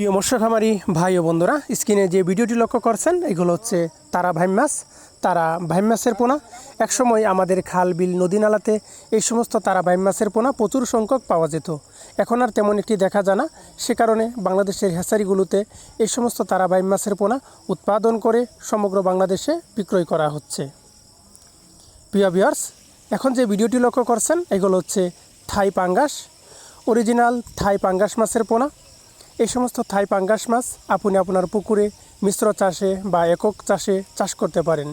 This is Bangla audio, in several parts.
প্রিয় মৎস্য খামারি ভাই ও বন্ধুরা, স্ক্রিনে যে ভিডিওটি লক্ষ্য করছেন, এগুলো হচ্ছে তারা ভাইম মাছ, তারা ভাইম মাছের পোনা। একসময় আমাদের খাল, বিল, নদী নালাতে এই সমস্ত তারা ভাইম মাছের পোনা প্রচুর সংখ্যক পাওয়া যেত। এখন আর তেমন একটি দেখা যায় না। সে কারণে বাংলাদেশের হ্যাচারিগুলোতে এই সমস্ত তারা ভাইম মাছের পোনা উৎপাদন করে সমগ্র বাংলাদেশে বিক্রয় করা হচ্ছে। প্রিয় ভিউয়ার্স এখন যে ভিডিওটি লক্ষ্য করছেন, এগুলো হচ্ছে থাই পাঙ্গাস। অরিজিনাল থাই পাঙ্গাস মাছের পোনা। এই সমস্ত থাই পাঙ্গাস মাছ আপনি আপনার পুকুরে মিশ্র চাষে বা একক চাষে চাষ করতে পারেন।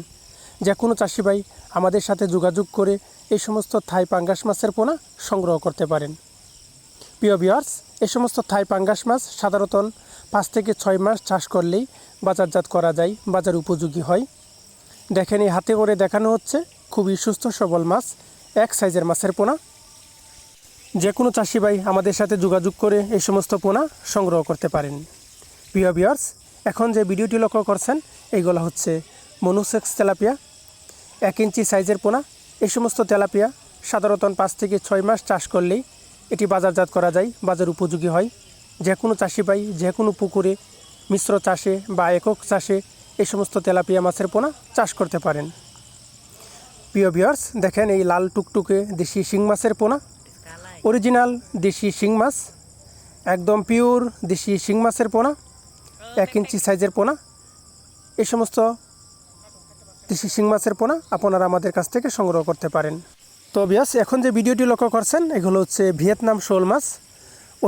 যে কোনো চাষি ভাই আমাদের সাথে যোগাযোগ করে এই সমস্ত থাই পাঙ্গাস মাছের পোনা সংগ্রহ করতে পারেন। প্রিয় ভিউয়ার্স, এই সমস্ত থাই পাঙ্গাস মাছ সাধারণত পাঁচ থেকে ছয় মাস চাষ করলেই বাজারজাত করা যায়, বাজার উপযোগী হয়। দেখেন এই হাতে করে দেখানো হচ্ছে, খুবই সুস্থ সবল মাছ, এক সাইজের মাছের পোনা। যে কোনো চাষি ভাই আমাদের সাথে যোগাযোগ করে এই সমস্ত পোনা সংগ্রহ করতে পারেন। প্রিয় বিয়ার্স এখন যে ভিডিওটি লক্ষ্য করছেন, এইগুলো হচ্ছে মনুসেক্স তেলাপিয়া। এক ইঞ্চি সাইজের পোনা, এই সমস্ত তেলাপিয়া সাধারণত পাঁচ থেকে ছয় মাস চাষ করলেই এটি বাজারজাত করা যায়, বাজার উপযোগী হয়। যে কোনো চাষি ভাই যে কোনো পুকুরে মিশ্র চাষে বা একক চাষে এই সমস্ত তেলাপিয়া মাছের পোনা চাষ করতে পারেন। প্রিয় বিয়ার্স দেখেন এই লাল টুকটুকে দেশি শিং মাছের পোনা। অরিজিনাল দেশি শিং মাছ, একদম পিওর দেশি শিং মাছের পোনা, এক ইঞ্চি সাইজের পোনা এই সমস্ত দেশি শিং মাছের পোনা আপনারা আমাদের কাছ থেকে সংগ্রহ করতে পারেন। তো বিয়াস, এখন যে ভিডিওটি লক্ষ্য করছেন, এগুলো হচ্ছে ভিয়েতনাম শোল মাছ।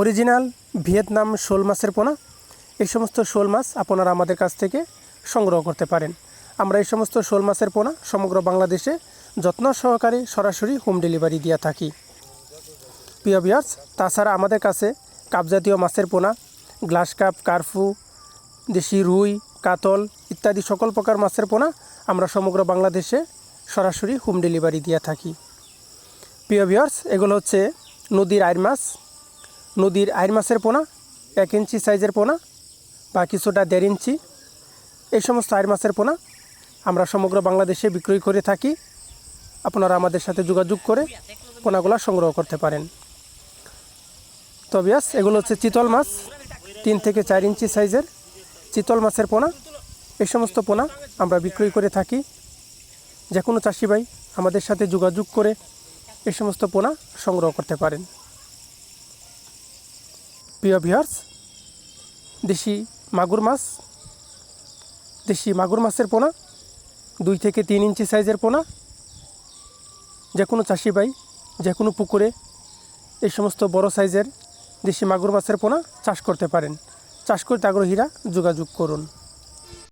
অরিজিনাল ভিয়েতনাম শোল মাছের পোনা এই সমস্ত শোল মাছ আপনারা আমাদের কাছ থেকে সংগ্রহ করতে পারেন। আমরা এই সমস্ত শোল মাছের পোনা সমগ্র বাংলাদেশে যত্ন সহকারে সরাসরি হোম ডেলিভারি দিয়ে থাকি। প্রিয় বিয়ার্স তাছাড়া আমাদের কাছে কাপজাতীয় মাছের পোনা গ্লাস কাপ কার্ফু দেশি রুই, কাতল ইত্যাদি সকল প্রকার মাছের পোনা আমরা সমগ্র বাংলাদেশে সরাসরি হোম ডেলিভারি দিয়ে থাকি। প্রিয় বিয়ার্স এগুলো হচ্ছে নদীর আইর মাছ। নদীর আইর মাছের পোনা, এক ইঞ্চি সাইজের পোনা বা কিছুটা দেড় ইঞ্চি। এই সমস্ত আইর মাছের পোনা আমরা সমগ্র বাংলাদেশে বিক্রয় করে থাকি। আপনারা আমাদের সাথে যোগাযোগ করে পোনাগুলো সংগ্রহ করতে পারেন। তো এগুলো হচ্ছে চিতল মাছ, তিন থেকে চার ইঞ্চি সাইজের চিতল মাছের পোনা। এই সমস্ত পোনা আমরা বিক্রয় করে থাকি। যে কোনো চাষি ভাই আমাদের সাথে যোগাযোগ করে এই সমস্ত পোনা সংগ্রহ করতে পারেন। প্রিয় ভিউয়ার্স দেশি মাগুর মাছ, দেশি মাগুর মাছের পোনা, দুই থেকে তিন ইঞ্চি সাইজের পোনা। যে কোনো চাষি ভাই, যে কোনো পুকুরে এই সমস্ত বড় সাইজের দেশি মাগুর মাছের পোনা চাষ করতে পারেন। চাষ করতে আগ্রহীরা যোগাযোগ করুন।